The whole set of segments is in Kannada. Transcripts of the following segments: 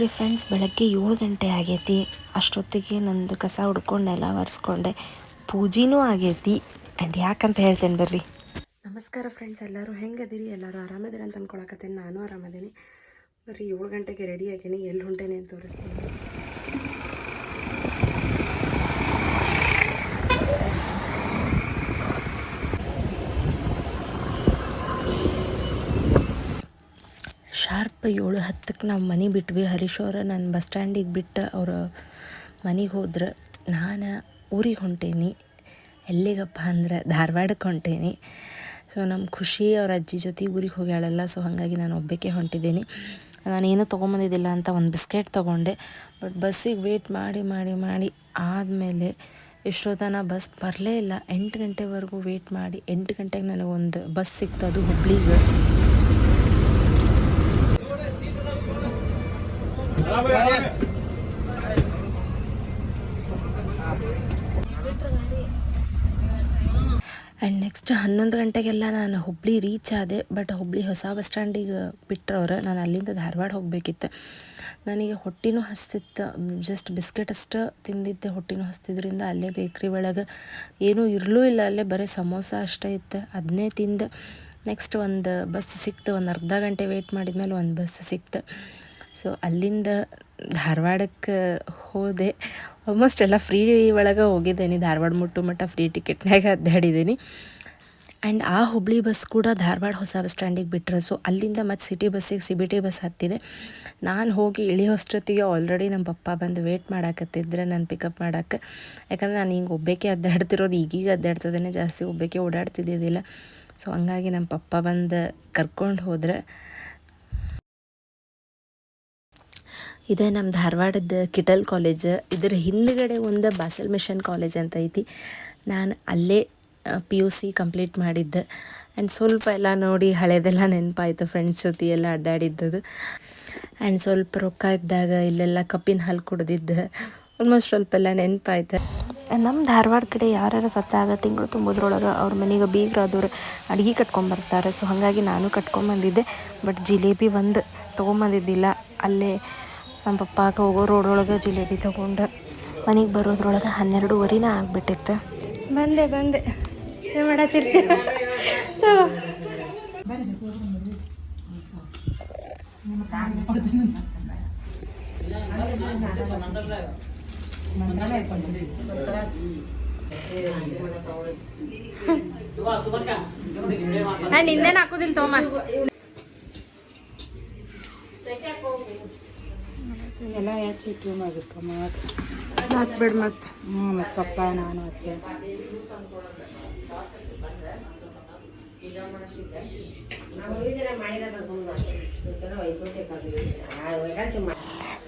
ನೋಡ್ರಿ ಫ್ರೆಂಡ್ಸ್ ಬೆಳಗ್ಗೆ ಏಳು ಗಂಟೆ ಆಗೈತಿ. ಅಷ್ಟೊತ್ತಿಗೆ ನಂದು ಕಸ ಹುಡ್ಕೊಂಡು ಎಲ್ಲ ಒರೆಸ್ಕೊಂಡೆ. ಪೂಜೆನೂ ಆಗೈತಿ. ಆ್ಯಂಡ್ ಯಾಕಂತ ಹೇಳ್ತೇನೆ ಬರ್ರಿ. ನಮಸ್ಕಾರ ಫ್ರೆಂಡ್ಸ್ ಎಲ್ಲರೂ ಹೆಂಗದಿರಿ? ಎಲ್ಲರೂ ಆರಾಮದಿರಿ ಅಂತ ಅಂದ್ಕೊಳಕತ್ತೇನೆ ನಾನು ಆರಾಮದೀನಿ. ಬರ್ರಿ, ಏಳು ಗಂಟೆಗೆ ರೆಡಿ ಆಗೀನಿ. ಎಲ್ಲಿ ಹೊಂಟೇನೆ ಅಂತ ತೋರಿಸ್ತೀನಿ. ಏಳು ಹತ್ತಕ್ಕೆ ನಾವು ಮನೆ ಬಿಟ್ವಿ. ಹರೀಶ್ ಅವ್ರ ನನ್ನ ಬಸ್ ಸ್ಟ್ಯಾಂಡಿಗೆ ಬಿಟ್ಟು ಅವರು ಮನೆಗೆ ಹೋದ್ರೆ ನಾನು ಊರಿಗೆ ಹೊಂಟೇನಿ. ಎಲ್ಲಿಗಪ್ಪ ಅಂದ್ರೆ ಧಾರವಾಡಕ್ಕೆ ಹೊಂಟೇನಿ. ಸೊ ನಮ್ಮ ಖುಷಿ ಅವ್ರ ಅಜ್ಜಿ ಜೊತೆ ಊರಿಗೆ ಹೋಗ್ಯಾಳಲ್ಲ ಸೊ ಹಾಗಾಗಿ ನಾನು ಒಬ್ಬಕ್ಕೆ ಹೊಂಟಿದ್ದೀನಿ. ನಾನೇನು ತೊಗೊಂಬಂದಿದ್ದಿಲ್ಲ ಅಂತ ಒಂದು ಬಿಸ್ಕೆಟ್ ತೊಗೊಂಡೆ. ಬಟ್ ಬಸ್ಸಿಗೆ ವೇಟ್ ಮಾಡಿ ಮಾಡಿ ಮಾಡಿ ಆದಮೇಲೆ ಎಷ್ಟೊತ್ತನ ಬಸ್ ಬರಲೇ ಇಲ್ಲ. ಎಂಟು ಗಂಟೆವರೆಗೂ ವೇಟ್ ಮಾಡಿ, ಎಂಟು ಗಂಟೆಗೆ ನನಗೊಂದು ಬಸ್ ಸಿಕ್ತು. ಅದು ಹುಬ್ಳಿಗೆ. ಆ್ಯಂಡ್ ನೆಕ್ಸ್ಟ್ ಹನ್ನೊಂದು ಗಂಟೆಗೆಲ್ಲ ನಾನು ಹುಬ್ಳಿ ರೀಚ್ ಆದೆ ಬಟ್ ಹುಬ್ಳಿ ಹೊಸ ಬಸ್ ಸ್ಟ್ಯಾಂಡಿಗೆ ಬಿಟ್ಟರವ್ರೆ ನಾನು ಅಲ್ಲಿಂದ ಧಾರವಾಡ ಹೋಗಬೇಕಿತ್ತು. ನನಗೆ ಹೊಟ್ಟಿನೂ ಹಸ್ತಿತ್ತು ಜಸ್ಟ್ ಬಿಸ್ಕೆಟ್ ಅಷ್ಟು ತಿಂದಿದ್ದೆ, ಹೊಟ್ಟಿನೂ ಹಸ್ತಿದ್ರಿಂದ ಅಲ್ಲೇ ಬೇಕ್ರಿ ಒಳಗೆ. ಏನೂ ಇರಲೂ ಇಲ್ಲ, ಅಲ್ಲೇ ಬರೀ ಸಮೋಸ ಅಷ್ಟೇ ಇತ್ತು ಅದನ್ನೇ ತಿಂದು. ನೆಕ್ಸ್ಟ್ ಒಂದು ಬಸ್ ಸಿಕ್ತು, ಒಂದು ಅರ್ಧ ಗಂಟೆ ವೆಯ್ಟ್ ಮಾಡಿದ್ಮೇಲೆ ಒಂದು ಬಸ್ ಸಿಕ್ತು. ಸೊ ಅಲ್ಲಿಂದ ಧಾರವಾಡಕ್ಕೆ ಹೋದೆ. ಆಲ್ಮೋಸ್ಟ್ ಎಲ್ಲ ಫ್ರೀ ಒಳಗೆ ಹೋಗಿದ್ದೇನೆ. ಧಾರವಾಡ ಮುಟ್ಟು ಮಟ್ಟ ಫ್ರೀ ಟಿಕೆಟ್ನಾಗ ಅದ್ದಾಡಿದ್ದೀನಿ ಆ್ಯಂಡ್ ಆ ಹುಬ್ಳಿ ಬಸ್ ಕೂಡ ಧಾರವಾಡ ಹೊಸ ಬಸ್ ಸ್ಟ್ಯಾಂಡಿಗೆ ಬಿಟ್ಟರು ಸೊ ಅಲ್ಲಿಂದ ಮತ್ತು ಸಿಟಿ ಬಸ್ಸಿಗೆ ಸಿ ಬಿ ಟಿ ಬಸ್ ಹತ್ತಿದೆ. ನಾನು ಹೋಗಿ ಇಳಿಯೋಷ್ಟೊತ್ತಿಗೆ ಆಲ್ರೆಡಿ ನಮ್ಮ ಪಪ್ಪ ಬಂದು ವೇಟ್ ಮಾಡಾಕತ್ತಿದ್ರೆ ನಾನು ಪಿಕಪ್ ಮಾಡೋಕ್ಕೆ ಯಾಕಂದ್ರೆ ನಾನು ಹಿಂಗೆ ಒಬ್ಬಕ್ಕೆ ಅಡ್ಡಾಡ್ತಿರೋದು ಈಗೀಗ ಅದ್ದಾಡ್ತದೇ ಜಾಸ್ತಿ ಒಬ್ಬಕ್ಕೆ ಓಡಾಡ್ತಿದ್ದಿದ್ದಿಲ್ಲ. ಸೊ ಹಂಗಾಗಿ ನಮ್ಮ ಪಪ್ಪ ಬಂದು ಕರ್ಕೊಂಡು ಹೋದ್ರೆ. ಇದೇ ನಮ್ಮ ಧಾರವಾಡದ ಕಿಟಲ್ ಕಾಲೇಜ್ ಇದ್ರ ಹಿಂದ್ಗಡೆ ಒಂದು ಬಾಸಲ್ ಮಿಷನ್ ಕಾಲೇಜ್ ಅಂತ ಐತಿ. ನಾನು ಅಲ್ಲೇ ಪಿ ಯು ಸಿ ಕಂಪ್ಲೀಟ್ ಮಾಡಿದ್ದೆ. ಆ್ಯಂಡ್ ಸ್ವಲ್ಪ ಎಲ್ಲ ನೋಡಿ ಹಳೆದೆಲ್ಲ ನೆನಪಾಯಿತು ಫ್ರೆಂಡ್ಸ್ ಜೊತೆ ಎಲ್ಲ ಅಡ್ಡಾಡಿದ್ದದು. ಆ್ಯಂಡ್ ಸ್ವಲ್ಪ ರೊಕ್ಕ ಇದ್ದಾಗ ಇಲ್ಲೆಲ್ಲ ಕಪ್ಪಿನ ಹಾಲು ಕುಡ್ದಿದ್ದೆ. ಆಲ್ಮೋಸ್ಟ್ ಸ್ವಲ್ಪ ಎಲ್ಲ ನೆನಪಾಯ್ತು. ನಮ್ಮ ಧಾರವಾಡ ಕಡೆ ಯಾರ್ಯಾರ ಸತ್ತಾಗ ತಿಂಗಳು ತುಂಬೋದ್ರೊಳಗೆ ಅವ್ರ ಮನೆಗೆ ಬೀಗ್ರಾದವ್ರು ಅಡುಗೆ ಕಟ್ಕೊಂಬರ್ತಾರೆ ಸೊ ಹಾಗಾಗಿ ನಾನು ಕಟ್ಕೊಂಬಂದಿದ್ದೆ ಬಟ್ ಜಿಲೇಬಿ ಒಂದು ತೊಗೊಂಬಂದಿದ್ದಿಲ್ಲ ಅಲ್ಲೇ ನಮ್ಮ ಪಪ್ಪಾಗ ಹೋಗೋ ರೋಡೊಳಗೆ ಜಿಲೇಬಿ ತೊಗೊಂಡು ಮನೆಗೆ ಬರೋದ್ರೊಳಗೆ ಹನ್ನೆರಡುವರೆನ ಆಗ್ಬಿಟ್ಟಿತ್ತು. ಬಂದೆ ಬಂದೆ. ನಾನು ಹಿಂದೇನು ಹಾಕೋದಿಲ್ಲ ತೋಮ ಎಲ್ಲ ಹೆಚ್ಚು ಇಟ್ಟು ಮಾಡಿತ್ತು ಮಾಡಿ ಹಾಕ್ಬೇಡ ಮತ್ತೆ ಹ್ಞೂ ಮತ್ತು ಪಪ್ಪ ನಾನು ಅತ್ತೆ.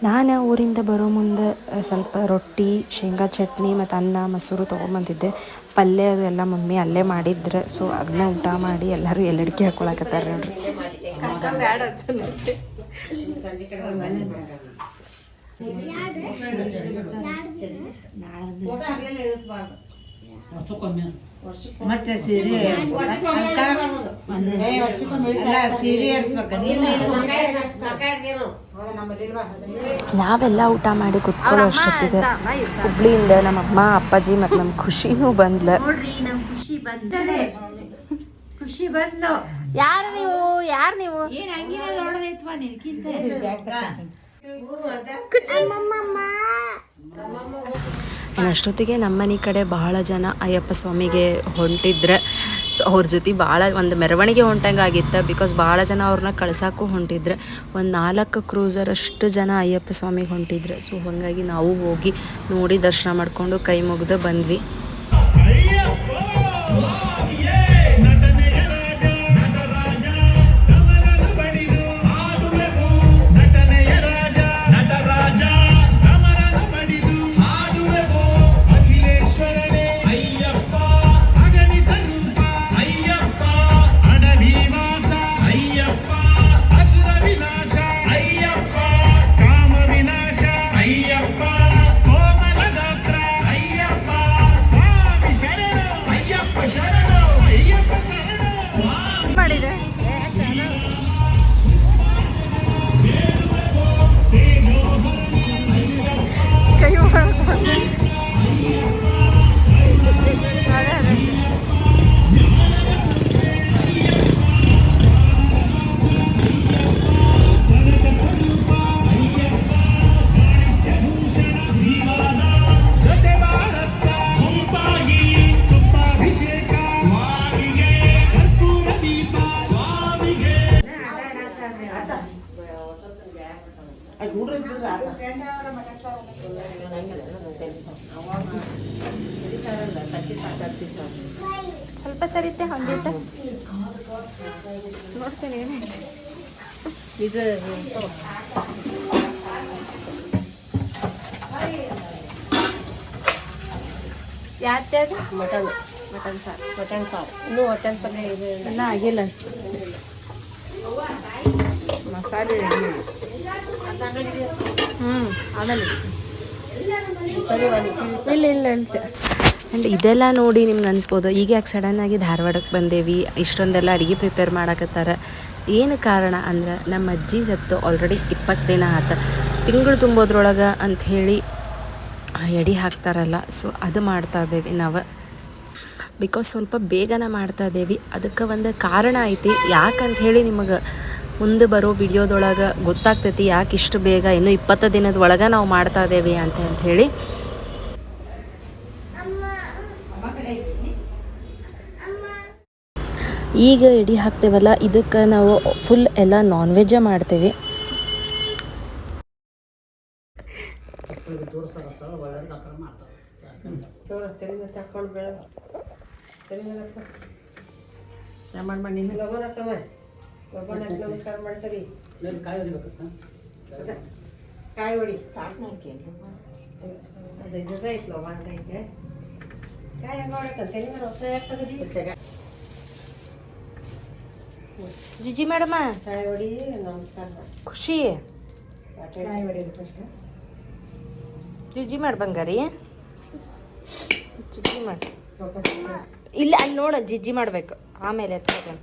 ನಾನು ಊರಿಂದ ಬರೋ ಮುಂದೆ ಸ್ವಲ್ಪ ರೊಟ್ಟಿ ಶೇಂಗಾ ಚಟ್ನಿ ಮತ್ತು ಅನ್ನ ಮೊಸರು ತೊಗೊಂಬಂದಿದ್ದೆ. ಪಲ್ಯ ಅದು ಎಲ್ಲ ಮಮ್ಮಿ ಅಲ್ಲೇ ಮಾಡಿದ್ರೆ ಸೊ ಅದನ್ನ ಊಟ ಮಾಡಿ ಎಲ್ಲರೂ ಎಲ್ಲಡಿಕೆ ಹಾಕೊಳಕತ್ತಾರ ನೋಡ್ರಿ. ಮತ್ತೆ ಸೀರೆ ನಾವೆಲ್ಲ ಊಟ ಮಾಡಿ ಕುತ್ಕೊಳ್ಳೋ ಅಷ್ಟೊತ್ತಿಗೆ ಹುಬ್ಳಿಯಿಂದ ನಮ್ಮ ಅಮ್ಮ ಅಪ್ಪಾಜಿ ಮತ್ತು ನಮ್ಮ ಖುಷಿನೂ ಬಂದ್ಲ. ಖುಷಿ ಬಂದ ಖುಷಿ ಬಂದ್ಲು ಯಾರು ನೀವು? ಯಾರು ನೀವು? ಏನ್ ಹಂಗಿನ ದೊಡ್ಡದೈತ್ವ ನಿನ್ಕಿಂತ? ಅಷ್ಟೊತ್ತಿಗೆ ನಮ್ಮ ಮನೆ ಕಡೆ ಬಹಳ ಜನ ಅಯ್ಯಪ್ಪ ಸ್ವಾಮಿಗೆ ಹೊಂಟಿದ್ರೆ, ಸೊ ಅವ್ರ ಜೊತೆ ಭಾಳ ಒಂದು ಮೆರವಣಿಗೆ ಹೊಂಟಂಗೆ ಆಗಿತ್ತು ಬಿಕಾಸ್ ಭಾಳ ಜನ ಅವ್ರನ್ನ ಕಳ್ಸೋಕ್ಕೂ ಹೊಂಟಿದ್ರೆ, ಒಂದು ನಾಲ್ಕು ಕ್ರೂಸರ್ ಅಷ್ಟು ಜನ ಅಯ್ಯಪ್ಪ ಸ್ವಾಮಿಗೆ ಹೊಂಟಿದ್ರು. ಸೊ ಹಾಗಾಗಿ ನಾವು ಹೋಗಿ ನೋಡಿ ದರ್ಶನ ಮಾಡಿಕೊಂಡು ಕೈ ಮುಗಿದು ಬಂದ್ವಿ. ನೋಡ್ತೀನಿ ಏನಾಯ್ತು ಇದು ಮಟನ್. ಮಟನ್ ಸಾರು. ಮಟನ್ ಸಾರು. ಇನ್ನೂ ಮಟನ್ ಪಲ್ಯ ಇದೆ ಎಲ್ಲ ಆಗಿಲ್ಲ. ಮಸಾಲೆ ಹ್ಞೂ ಆಮೇಲೆ. ಸರಿ ಒಂದು ಇಲ್ಲ ಇಲ್ಲ ಅಂತ ಆ್ಯಂಡ್ ಇದೆಲ್ಲ ನೋಡಿ ನಿಮ್ಗೆ ಅನ್ಸ್ಬೋದು. ಈಗ ಯಾಕೆ ಸಡನ್ನಾಗಿ ಧಾರವಾಡಕ್ಕೆ ಬಂದೇವಿ? ಇಷ್ಟೊಂದೆಲ್ಲ ಅಡುಗೆ ಪ್ರಿಪೇರ್ ಮಾಡಕತ್ತಾರ. ಏನು ಕಾರಣ ಅಂದ್ರೆ ನಮ್ಮ ಅಜ್ಜಿ ಸತ್ತು ಆಲ್ರೆಡಿ ಇಪ್ಪತ್ತು ದಿನ ಆತ. ತಿಂಗಳು ತುಂಬೋದ್ರೊಳಗೆ ಅಂಥೇಳಿ ಎಡಿ ಹಾಕ್ತಾರಲ್ಲ ಸೊ ಅದು ಮಾಡ್ತಾ ಇದ್ದೇವೆ ನಾವು. ಬಿಕಾಸ್ ಸ್ವಲ್ಪ ಬೇಗನೆ ಮಾಡ್ತಾ ಇದ್ದೇವೆ. ಅದಕ್ಕೆ ಒಂದು ಕಾರಣ ಐತಿ. ಯಾಕಂತ ಹೇಳಿ ನಿಮಗೆ ಮುಂದೆ ಬರೋ ವಿಡಿಯೋದೊಳಗೆ ಗೊತ್ತಾಗ್ತೈತಿ ಯಾಕೆ ಇಷ್ಟು ಬೇಗ ಇನ್ನೂ ಇಪ್ಪತ್ತು ದಿನದ ಒಳಗೆ ನಾವು ಮಾಡ್ತಾ ಇದ್ದೇವೆ ಅಂತ ಹೇಳಿ. ಈಗ ಎಡಿ ಹಾಕ್ತೇವಲ್ಲ, ಇದಕ್ಕೆ ನಾವು ಫುಲ್ ಎಲ್ಲ ನಾನ್ ವೆಜ್ಜೇ ಮಾಡ್ತೇವೆ. ನಮಸ್ಕಾರ ಮಾಡಿ ಸರಿ ಕಾಯಿ ಹೊಡಿ ಸ್ಟಾರ್ಟ್ ಮಾಡ್ಕೇನು ಅದು ಐತೆ ಕಾಯಿ ಹೆಂಗೆ ತೆರಿಗೆ ಮಾಡಿ ಹೊಸ ಯಾಕೆ ಜಿಜಿ ಮೇಡಮ. ಹೊಡಿ ನಮಸ್ಕಾರ. ಖುಷಿ. ಫಸ್ಟ್ ಜಿಜಿ ಮಾಡಿ ಬಂಗಾರಿ. ಜಿಜ್ಜಿ ಮಾಡಿ. ಇಲ್ಲ ಅಲ್ಲಿ ನೋಡ ಜಿಜ್ಜಿ ಮಾಡಬೇಕು. ಆಮೇಲೆ ಎತ್ಕೋತೇನೆ.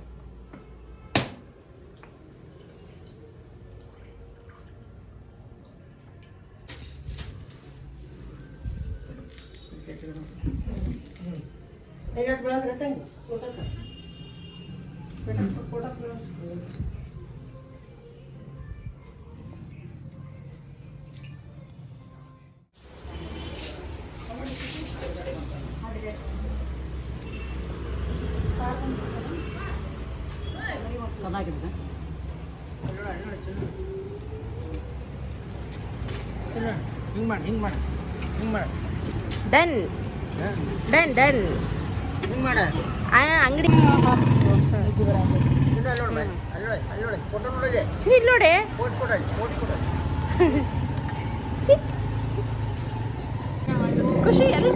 ಐನಟ್ ಡನ್ ಡನ್ ಡನ್ ಹಿಂಗ್ ಮಾಡ ಅಂಗಡಿ ಛೀ, ಇಲ್ಲಿ ನೋಡಿ ಖುಷಿ ಎಲ್ಲಿ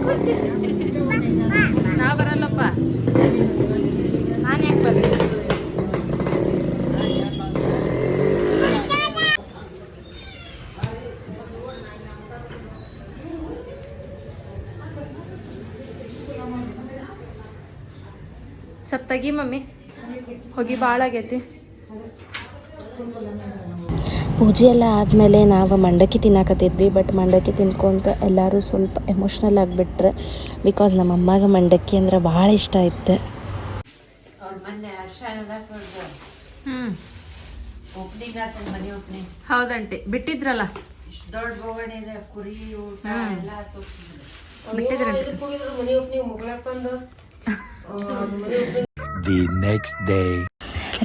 ನಾ ಬರಲ್ಲಪ್ಪ. ನಾನು ಯಾಕೆ ಸ್ವಲ್ಪ ತೆಗಿ ಮಮ್ಮಿ. ಹೋಗಿ ಭಾಳ ಆಗೈತಿ. ಪೂಜೆ ಎಲ್ಲ ಆದಮೇಲೆ ನಾವು ಮಂಡಕ್ಕಿ ತಿನ್ನಾಕತ್ತಿದ್ವಿ ಬಟ್ ಮಂಡಕ್ಕಿ ತಿನ್ಕೊಂತ ಎಲ್ಲರೂ ಸ್ವಲ್ಪ ಎಮೋಷ್ನಲ್ ಆಗಿಬಿಟ್ರೆ. ಬಿಕಾಸ್ ನಮ್ಮ ಅಮ್ಮಗೆ ಮಂಡಕ್ಕಿ ಅಂದ್ರೆ ಭಾಳ ಇಷ್ಟ ಇತ್ತು. ಹೌದಂಟಿ ಬಿಟ್ಟಿದ್ರಲ್ಲ? ಇಷ್ಟು ದೊಡ್ಡ ನೆಕ್ಸ್ಟ್ day.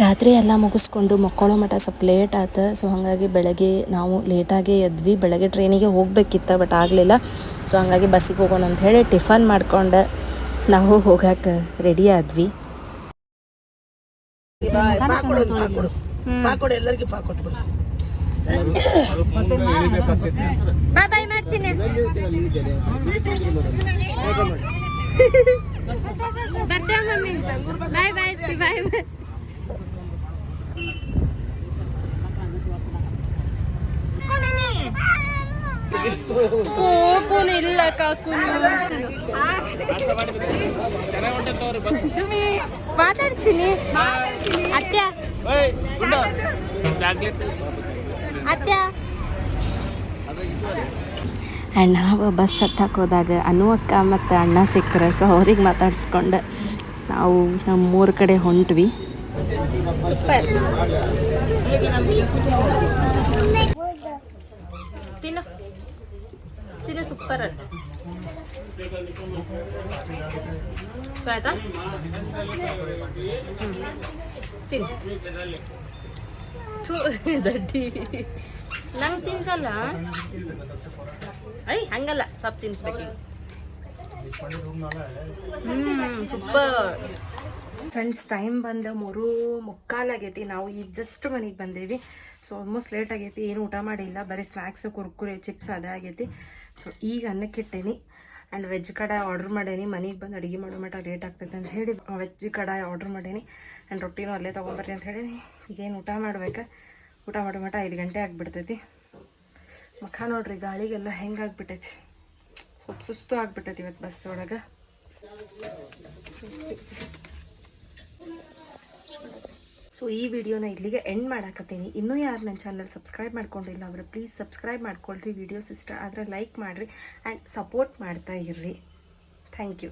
ರಾತ್ರಿ ಎಲ್ಲ ಮುಗಿಸ್ಕೊಂಡು ಮಕ್ಕಳೋ ಮಠ ಸ್ವಲ್ಪ ಲೇಟ್ ಆತ. ಸೊ ಹಾಗಾಗಿ ಬೆಳಗ್ಗೆ ನಾವು ಲೇಟಾಗೇ ಎದ್ವಿ. ಬೆಳಗ್ಗೆ ಟ್ರೈನಿಗೆ ಹೋಗ್ಬೇಕಿತ್ತು ಬಟ್ ಆಗಲಿಲ್ಲ. ಸೊ ಹಾಗಾಗಿ ಬಸ್ಸಿಗೆ ಹೋಗೋಣ ಅಂತ ಹೇಳಿ ಟಿಫನ್ ಮಾಡ್ಕೊಂಡು ನಾವು ಹೋಗಕ್ಕೆ ರೆಡಿ ಆದ್ವಿ. ಬಾಯ್ ಬಾಯ್ ಮಾಡ್ತೀನಿ ಬರ್ತೇವೆ ಮಮ್ಮಿ ಬಾಯ್ ಬಾಯ್ ಬಾಯ್ ಬಾಯ್ ಕೋಕುನು ಇಲ್ಲ ಕಾಕುನು ಮಾತಾಡ್ತೀನಿ ಅತ್ಯ ಅತ್ಯ ಆ್ಯಂಡ್ ನಾವು ಬಸ್ ಹತ್ತಕ್ಕೆ ಹೋದಾಗ ಅನು ಅಕ್ಕ ಮತ್ತು ಅಣ್ಣ ಸಿಕ್ಕರೆ ಸೊ ಅವ್ರಿಗೆ ಮಾತಾಡಿಸ್ಕೊಂಡು. ನಾವು ನಮ್ಮ ಮೂರು ಕಡೆ ಹೊಂಟ್ವಿ. ಸೂಪರ್ ಸೊ ಆಯ್ತಾ? ದಡ್ಡಿ. ನಂಗೆ ತಿನ್ಸಲ್ಲ. ಐ, ಹಂಗಲ್ಲ. ಸ್ವಲ್ಪ ತಿನ್ಸ್ಬೇಕು ಸೂಪರ್. ಫ್ರೆಂಡ್ಸ್ ಟೈಮ್ ಬಂದು ಮೂರು ಮುಕ್ಕಾಲಾಗೈತಿ ನಾವು ಈಗ ಜಸ್ಟ್ ಮನೆಗೆ ಬಂದೇವಿ. ಸೊ ಆಲ್ಮೋಸ್ಟ್ ಲೇಟ್ ಆಗೈತಿ. ಏನು ಊಟ ಮಾಡಿಲ್ಲ. ಬರೀ ಸ್ನ್ಯಾಕ್ಸ್ ಕುರ್ಕುರೆ ಚಿಪ್ಸ್ ಅದೇ ಆಗೈತಿ. ಸೊ ಈಗ ಅನ್ನಕ್ಕೆ ಇಟ್ಟೇನಿ. ಆ್ಯಂಡ್ ವೆಜ್ ಕಡಾಯಿ ಆರ್ಡ್ರ್ ಮಾಡೇನಿ. ಮನೆಗೆ ಬಂದು ಅಡುಗೆ ಮಾಡೋ ಮಟ್ಟ ಲೇಟ್ ಆಗ್ತೈತೆ ಅಂತ ಹೇಳಿ ವೆಜ್ ಕಡಾಯಿ ಆರ್ಡ್ರ್ ಮಾಡೇನಿ. ಆ್ಯಂಡ್ ರೊಟ್ಟಿನೂ ಅಲ್ಲೇ ತೊಗೊಂಬರ್ರಿ ಅಂತ ಹೇಳೀನಿ. ಈಗೇನು ಊಟ ಮಾಡ್ಬೇಕು? ಊಟ ಮಾಡಿ ಮಠ ಐದು ಗಂಟೆ ಆಗಿಬಿಡ್ತೈತಿ. ಮುಖ ನೋಡ್ರಿ, ಗಾಳಿಗೆಲ್ಲ ಹೆಂಗಾಗ್ಬಿಟ್ಟೈತಿ ಸ್ವಲ್ಪ ಸುಸ್ತು ಆಗ್ಬಿಟ್ಟೈತಿ ಇವತ್ತು ಬಸ್ ಒಳಗೆ. ಸೊ ಈ ವಿಡಿಯೋನ ಇಲ್ಲಿಗೆ ಎಂಡ್ ಮಾಡಾಕತ್ತೀನಿ. ಇನ್ನೂ ಯಾರು ನನ್ನ ಚಾನಲ್ ಸಬ್ಸ್ಕ್ರೈಬ್ ಮಾಡ್ಕೊಂಡಿಲ್ಲ ಅವರು ಪ್ಲೀಸ್ ಸಬ್ಸ್ಕ್ರೈಬ್ ಮಾಡ್ಕೊಳ್ರಿ. ವಿಡಿಯೋಸ್ ಇಷ್ಟ ಆದರೆ ಲೈಕ್ ಮಾಡಿರಿ ಆ್ಯಂಡ್ ಸಪೋರ್ಟ್ ಮಾಡ್ತಾ ಇರ್ರಿ. Thank you